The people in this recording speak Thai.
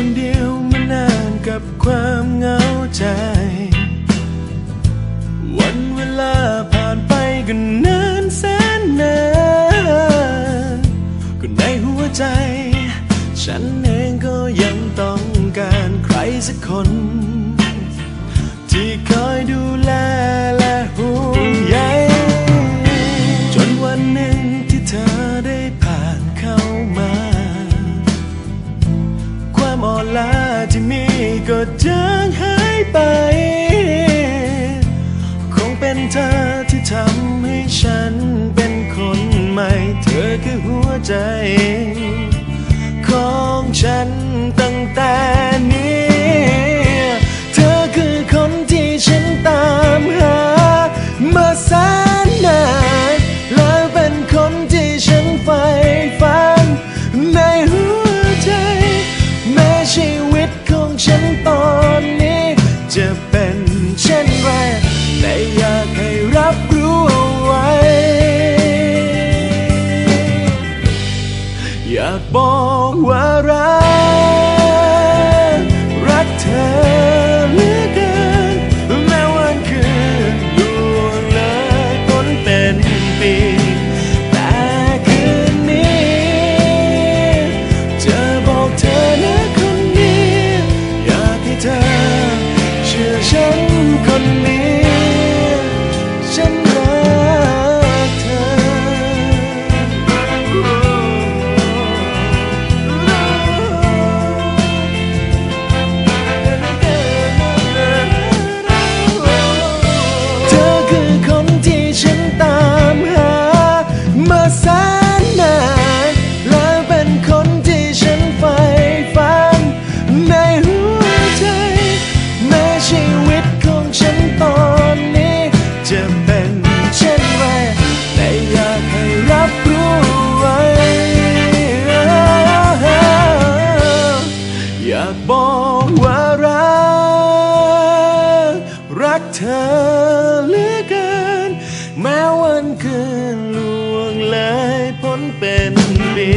คนเดียวมานานกับความเหงาใจ วันเวลาผ่านไปก็นานแสนนานก็ในหัวใจ ฉันเองก็ยังต้องการใครสักคน จางหายไป คงเป็นเธอที่ทำให้ฉันเป็นคนใหม่ เธอคือหัวใจ อยากบอกว่ารักากบอกว่ารัก รักเธอเหลือเกิน แม้วันคืนล่วงเลยพ้นเป็นปี